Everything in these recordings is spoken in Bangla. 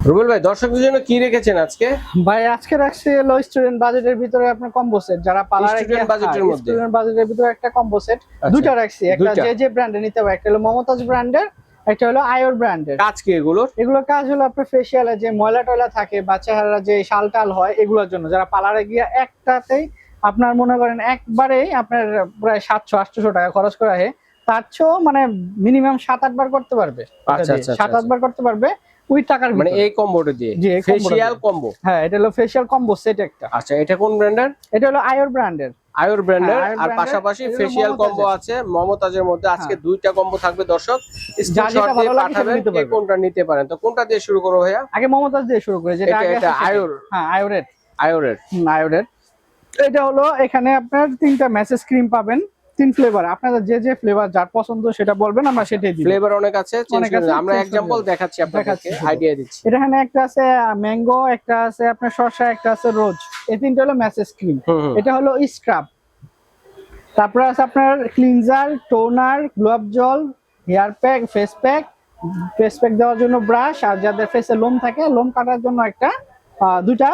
রুবেল ভাই দর্শকদের জন্য কি রেখেছেন আজকে ভাই আজকে রাখছি লো স্টুডেন্ট বাজেটের ভিতরে আপনার কম্বো সেট যারা পালার budget এর মধ্যে? স্টুডেন্ট বাজেটের ভিতরে একটা কম্বো সেট আচ্ছা। দুটো রাখছি একটা দুইটা। যে যে ব্র্যান্ডে নিতে হবে একটা হলো মমতাজ ব্র্যান্ডের একটা হলো আয়োর ব্র্যান্ডের কাজ কি এগুলোর এগুলো কাজ হলো আপনার ফেসিয়ালে যে ময়লা টয়লা থাকে বা চেহারা যে শাল টাল হয় এগুলোর জন্য যারা পার্লারে গিয়ে একটাতেই আপনার মনে করেন একবারেই আপনার প্রায় সাতশো আটশো টাকা খরচ করা হয় তার চেয়েও মানে মিনিমাম সাত আট বার করতে পারবে আচ্ছা, দিয়ে। আচ্ছা, সাত আচ্ছা, আট বার করতে পারবে ওই টাকার মানে এই কম্বোটা দিয়ে? ফেসিয়াল কম্বো হ্যাঁ এটা হলো ফেসিয়াল কম্বো সেট একটা। আচ্ছা এটা কোন ব্র্যান্ডের এটা হলো আয়োর ব্র্যান্ডের আয়ুর ব্র্যান্ডের আর পাশাপাশি ফেসিয়াল কম্বো আছে। মমতাজের মধ্যে আজকে হ্যাঁ। দুইটা কম্বো থাকবে দর্শক। স্ক্রিনশট দিয়ে পাঠাবেন কে কোনটা নিতে পারেন। তো কোনটা দিয়ে শুরু করব ভাইয়া? আগে মমতাজ দিয়ে শুরু করে যেটা এটা-। আয়ুর। হ্যাঁ আয়োরের আয়ুরের হুম, এটা হলো এখানে আপনার তিনটা মেসেজ ক্রিম পাবেন। তিন ফ্লেভার আপনাদের যে যে ফ্লেভার যার পছন্দ সেটা বলবেন আমরা সেটাই দিব। ফ্লেভার অনেক আছে। আমরা দিন। দেখাচ্ছি আপনাদেরকে আইডিয়া দিচ্ছি। এখানে একটা আছে ম্যাঙ্গো একটা আছে আপনার শসা একটা আছে রোজ। এই তিনটা হলো মেসেজ ক্রিম এটা হলো স্ক্রাব তারপরে আছে আপনার ক্লিনজার টোনার গ্লোভ জল hair pack face pack face pack দেওয়ার জন্য ব্রাশ আর যাদের ফেসে লোম থাকে লোম কাটার জন্য একটা দুইটা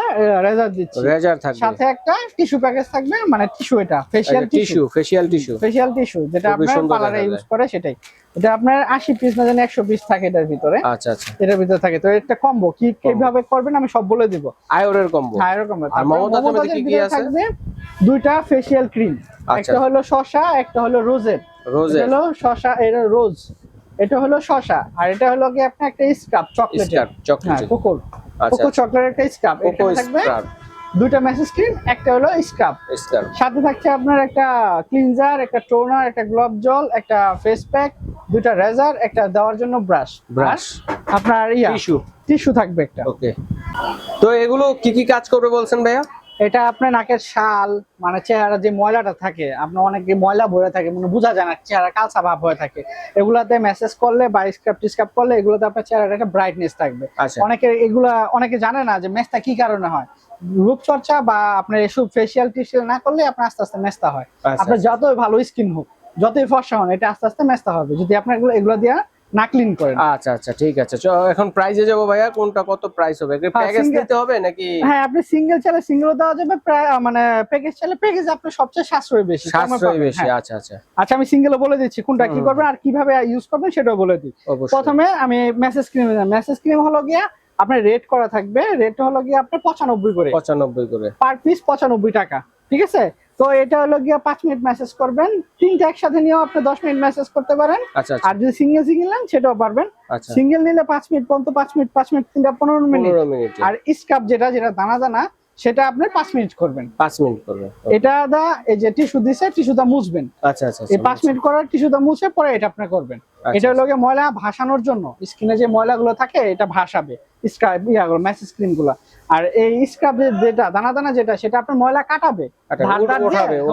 রেজার দিচ্ছি। রেজার থাকবে। সাথে একটা টিস্যু প্যাকেজ থাকবে মানে টিস্যু এটা facial tissue facial tissue facial tissue যেটা আপনার পার্লারে ইউজ করে সেটাই। এটা আপনার আশি পিস না জানি একশো পিস থাকে এটার ভিতরে। আচ্ছা আচ্ছা। এটার ভিতরে থাকে। তো এটা কম্বো কি কীভাবে করবেন আমি সব বলে দিব। আয়ুরের কম্বো হ্যাঁ এরকম আর মমতাজের মধ্যে কি কি আছে? দুইটা ফেশিয়াল ক্রিম আচ্ছা। একটা হলো শসা একটা হলো রোজের রোজের হলো শসা এটা রোজ এটা হলো শসা আর এটা হলো কি আপনার একটা scrub chocolate chocolate cocoa cocoa chocolate একটা স্ক্রাব এটা থাকবে দুইটা মেসেজ ক্রিম একটা হলো স্ক্রাব সাথে থাকছে আপনার একটা ক্লিনজার একটা টোনার একটা গ্লোভ জল একটা ফেস প্যাক দুইটা রেজার একটা দেওয়ার জন্য ব্রাশ ব্রাশ আপনার ইয়া টিস্যু টিস্যু থাকবে একটা। ওকে তো এগুলো কি কি কাজ করবে বলছেন ভাইয়া? এটা আপনার নাকের শাল মানে চেহারা যে ময়লাটা থাকে আপনার অনেকে ময়লা ভরে থাকে মানে বোঝা যায় না চেহারা কালসা ভাব হয়ে থাকে। এগুলাতে মেসেজ করলে বা স্ক্রাব টিস্ক্রাব করলে এগুলোতে আপনার চেহারাটা একটা ব্রাইটনেস থাকবে। আচ্ছা। অনেকে এগুলা অনেকে জানে না যে মেস্তা কি কারণে হয়। রূপচর্চা বা আপনার এসব ফেসিয়াল টিসিয়াল না করলে আপনার আস্তে আস্তে মেস্তা হয়। আচ্ছা, আপনার যতই ভালো স্কিন হোক যতই ফর্সা হন এটা আস্তে আস্তে মেস্তা হবে। যদি আপনার এগুলো এগুলো দিয়ে না ক্লিন করেন। আচ্ছা আচ্ছা ঠিক আছে। এখন প্রাইজে যাব ভাইয়া কোনটা কত প্রাইস হবে? প্যাকেজ নিতে হবে নাকি? হ্যাঁ আপনি সিঙ্গেল চাইলে সিঙ্গেল দেওয়া যাবে মানে প্যাকেজ চাইলে প্যাকেজ আপনার সবচেয়ে সাশ্রয় বেশি। সাশ্রয় বেশি হ্যাঁ। আচ্ছা আচ্ছা। আচ্ছা আমি সিঙ্গেলও বলে দিচ্ছি কোনটা কি। করবেন আর কীভাবে ইউজ করবেন সেটাও বলে দিই। প্রথমে আমি মেসেজ ক্রিম মেসেজ ক্রিম হলো গিয়া আপনার রেট করা থাকবে। রেট হলো গিয়া আপনার পঁচানব্বই করে। পঁচানব্বই করে। পার পিস পঁচানব্বই টাকা ঠিক আছে? তো এটা হলো গিয়ে পাঁচ মিনিট মেসেজ করবেন। তিনটা একসাথে নিয়েও আপনি দশ মিনিট মেসেজ করতে পারেন। আচ্ছা আচ্ছা। আর যদি সিঙ্গেল সিঙ্গেল নেন সেটাও পারবেন। আচ্ছা। সিঙ্গেল নিলে পাঁচ মিনিট পর্যন্ত পাঁচ মিনিট পাঁচ মিনিট তিনটা পনেরো মিনিট পনেরো মিনিট। আর স্কাপ যেটা যেটা দানা দানা সেটা আপনি পাঁচ মিনিট করবেন। পাঁচ মিনিট করবে এটা দা এই যে টিস্যু দিছে টিস্যুটা মুছবেন। আচ্ছা আচ্ছা এই পাঁচ মিনিট করার টিস্যুটা মুছে পরে এটা আপনি করবেন। আচ্ছা, এটা হলো গিয়ে ময়লা ভাসানোর জন্য। স্কিনে যে ময়লাগুলো থাকে এটা ভাসাবে। স্ক্রাব ইয়াগুলো মেসেজ ক্রিমগুলো আর এই স্ক্রাব যেটা দানা দানা যেটা সেটা আপনার ময়লা কাটাবে।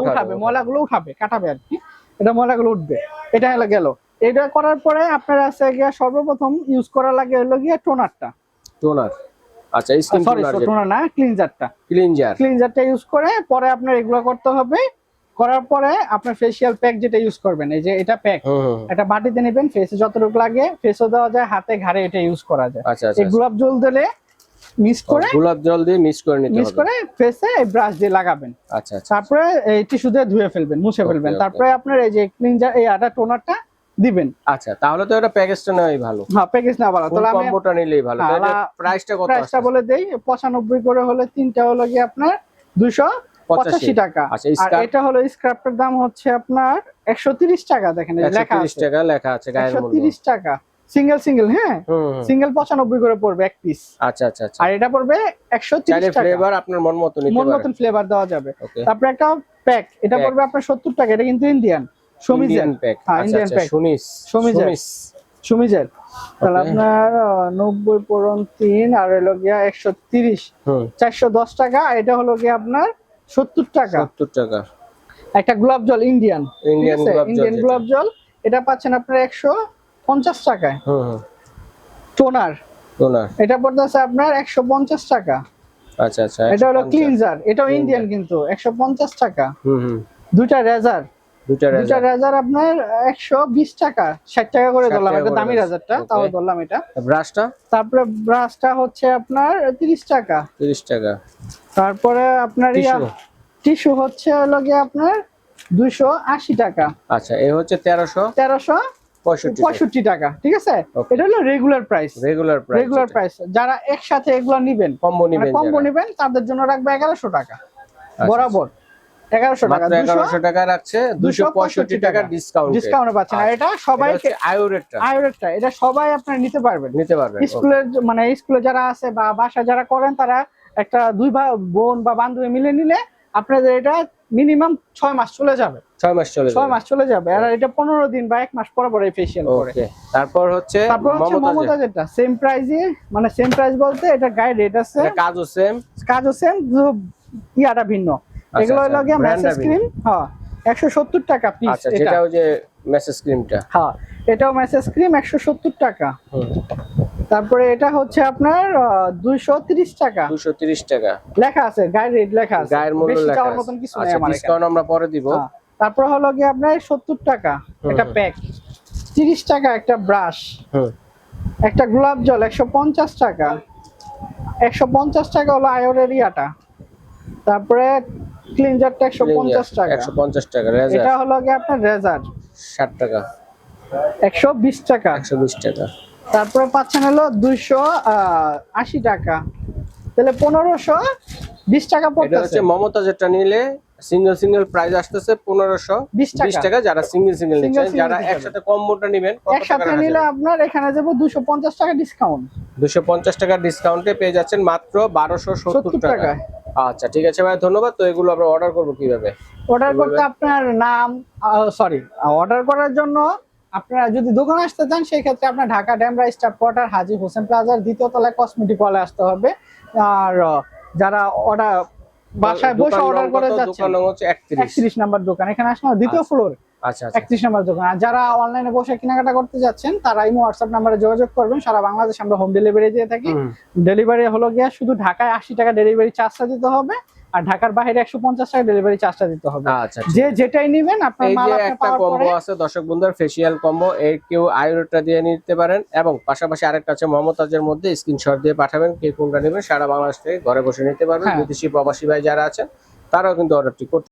উঠাবে। ময়লাগুলো উঠাবে কাটাবে আর কি। এটা ময়লাগুলো উঠবে। এটা হলো গেল। এটা করার পরে আপনার আছে গিয়া সর্বপ্রথম ইউজ করা লাগে হলো গিয়া টোনারটা। টোনার। আচ্ছা স্কিন সরি টোনার না ক্লিনজারটা ক্লিনজার ক্লিনজারটা ইউজ করে পরে আপনার এগুলো করতে হবে। করার পরে আপনার ফেসিয়াল প্যাক যেটা ইউজ করবেন এই যে এটা প্যাক হুম বাটিতে নেবেন ফেসে যতটুকু লাগে ফেসও দেওয়া যায় হাতে ঘাড়ে এটা ইউজ করা যায়। আচ্ছা আচ্ছা এই গোলাপ জল দিলে মিক্স করে গোলাপ জল দিয়ে মিক্স করে নিতে মিক্স করে ফেসে এই ব্রাশ দিয়ে লাগাবেন। আচ্ছা আচ্ছা তারপরে এই টিস্যু দিয়ে ধুয়ে ফেলবেন মুছে ফেলবেন। তারপরে আপনার এই যে ক্লিনজার এই আটা টোনারটা দিবেন। আচ্ছা তাহলে তো এটা প্যাকেজটা নেওয়াই ভালো। হ্যাঁ প্যাকেজ না ভালো। তাহলে আমি কম্বোটা নিলেই ভালো। হ্যাঁ, তাহলে প্রাইসটা কত প্রাইসটা বলে দেই পঁচানব্বই করে হলে তিনটা হলো কি আপনার দুইশো পঁচাশি। টাকা। আচ্ছা আর এটা হলো স্ক্রাপটার দাম হচ্ছে আপনার একশো তিরিশ টাকা দেখেন লেখা 130 আছে। টাকা লেখা আছে গায়ের মূল্য। তিরিশ টাকা। সিঙ্গেল সিঙ্গেল হ্যাঁ। সিঙ্গেল পঁচানব্বই করে পড়বে এক পিস আচ্ছা আচ্ছা আচ্ছা। আর এটা পড়বে একশো চাইলে তিরিশ টাকা। ফ্লেভার আপনার মন মতো নিতে মন পারেন। মতন ফ্লেভার দেওয়া যাবে। তারপর একটা প্যাক এটা পড়বে আপনার সত্তর টাকা। এটা কিন্তু ইন্ডিয়ান সমিজের ইন্ডিয়ান প্যাক হ্যাঁ, আচ্ছা আচ্ছা সমিজের। তাহলে আপনার নব্বই পূরণ তিন আর হলো গিয়া একশো তিরিশ। চারশো দশ টাকা এটা হলো গিয়া আপনার সত্তর টাকা। 70 টাকা। একটা গোলাপ জল ইন্ডিয়ান ইন্ডিয়ান গোলাপ জল এটা পাচ্ছেন আপনার একশো পঞ্চাশ টাকায়। টোনার। টোনার। এটা পড়তেছে আপনার একশো পঞ্চাশ টাকা। আচ্ছা আচ্ছা এটা হলো ক্লিনজার এটাও ইন্ডিয়ান কিন্তু একশো পঞ্চাশ টাকা। হুম হুম। দুইটা রেজার দুটা রেজার রেজার আপনার বিশ টাকা ষাট টাকা করে ধরলাম দামি রেজারটা তাও ধরলাম এটা। ব্রাশটা তারপরে ব্রাশটা হচ্ছে আপনার তিরিশ টাকা। তিরিশ টাকা। তারপরে আপনার টিস্যু হচ্ছে হলো গিয়ে আপনার দুইশো আশি টাকা। আচ্ছা এই হচ্ছে তেরোশো তেরোশো পঁয়ষট্টি টাকা। ঠিক আছে? এটা হলো regular price regular price regular price যারা একসাথে এগুলো নিবেন কম্বো মানে নিবেন কম্বো নিবেন তাদের জন্য রাখবে এগারোশো টাকা। আচ্ছা, বরাবর। টাকা টাকা রাখছে ডিসকাউন্ট ডিসকাউন্ট পাচ্ছেন। আর এটা সবাই আয়োরেটটা আয়োরেটটা এটা সবাই আপনারা নিতে পারবেন। নিতে পারবেন মানে স্কুলে যারা আছে বা বাসা যারা করেন তারা একটা দুই বোন বা বান্ধবী মিলে নিলে আপনাদের এটা মিনিমাম ছয় মাস চলে যাবে। ছয় মাস চলে ছয় মাস চলে যাবে। আর এটা পনেরো দিন বা এক মাস পর পর ফেসিয়াল করে। তারপর হচ্ছে তারপর সেম মানে সেম প্রাইস বলতে এটা গায়ে রেট আছে। এটা কাজও সেম কাজও সেম ইয়াটা ভিন্ন। এগুলো আচ্ছা, হলো গিয়ে মেসেজ ক্রিম হ্যাঁ একশো সত্তর টাকা পিস আচ্ছা যেটা ওই যে মেসেজ ক্রিমটা হ্যাঁ এটাও মেসেজ ক্রিম একশো সত্তর টাকা। তারপরে এটা হচ্ছে আপনার দুইশো তিরিশ টাকা। দুশো তিরিশ টাকা। লেখা আছে গায়ের রেট লেখা আছে। গায়ের মূল্য লেখা আছে। মতন কিছু নেই আচ্ছা আমার। ডিসকাউন্ট আমরা পরে দিব। হ্যাঁ। তারপর হলো গিয়ে আপনার সত্তর টাকা। একটা হুম। প্যাক তিরিশ টাকা একটা ব্রাশ হুম। একটা গোলাপ জল একশো পঞ্চাশ টাকা। একশো পঞ্চাশ টাকা হলো আয়োরের ইয়াটা। তারপরে ক্লিনজারটা একশো পঞ্চাশ টাকা। একশো পঞ্চাশ টাকা রেজার। এটা হলো গিয়ে আপনার রেজার। ষাট টাকা। একশো বিশ টাকা। একশো বিশ টাকা। তারপরে পাচ্ছেন হলো দুইশো আশি টাকা। তাহলে পনেরোশো বিশ টাকা এটা পড়তেছে। হচ্ছে মমতাজেরটা নিলে সিঙ্গেল সিঙ্গেল প্রাইস আসতেছে পনেরোশো 20 টাকা। বিশ টাকা যারা সিঙ্গেল সিঙ্গেল নিচ্ছেন যারা একসাথে কম্বোটা নেবেন একসাথে নিলে আপনার এখানে যাব দুশো পঞ্চাশ টাকা ডিসকাউন্ট দুশো পঞ্চাশ টাকার ডিসকাউন্টে পেয়ে যাচ্ছেন মাত্র বারোশো সত্তর টাকা টাকায়। আচ্ছা ঠিক আছে ভাই ধন্যবাদ। তো এগুলো আমরা অর্ডার করব কীভাবে? অর্ডার করতে আপনার নাম সরি অর্ডার করার জন্য আপনারা যদি দোকানে আসতে চান সেই ক্ষেত্রে আপনার ঢাকা ড্যামরা স্টাফ কোয়ার্টার হাজি হোসেন প্লাজার দ্বিতীয় তলায় কসমেটিক ওয়ালে আসতে হবে। আর যারা অর্ডার বাসায় বসে অর্ডার করে যাচ্ছে যাচ্ছেন। দোকান নং হচ্ছে একত্রিশ। একত্রিশ নাম্বার দোকান এখানে আসলে দ্বিতীয় ফ্লোর আচ্ছা আচ্ছা। একত্রিশ নাম্বার দোকান। আর যারা অনলাইনে বসে কেনাকাটা করতে যাচ্ছেন তারা ইমো হোয়াটসঅ্যাপ নাম্বারে যোগাযোগ করবেন। সারা বাংলাদেশ আমরা হোম ডেলিভারি দিয়ে থাকি। ডেলিভারি হলো গিয়া শুধু ঢাকায় আশি টাকা ডেলিভারি চার্জটা দিতে হবে আর ঢাকার বাইরে একশো পঞ্চাশ টাকা ডেলিভারি চার্জটা দিতে হবে। আচ্ছা যে যেটাই নিবেন আপনার মাল যে একটা কম্বো আছে দর্শক বন্ধুর ফেসিয়াল কম্বো এর কেউ আয়ুরটা দিয়ে নিতে পারেন এবং পাশাপাশি আরেকটা আছে মমতাজের মধ্যে স্ক্রিনশট দিয়ে পাঠাবেন কে কোনটা নেবেন সারা বাংলাদেশ থেকে ঘরে বসে নিতে পারবেন। হ্যাঁ। বিদেশি প্রবাসী ভাই যারা আছেন তারাও কিন্তু অর্ডারটি করতে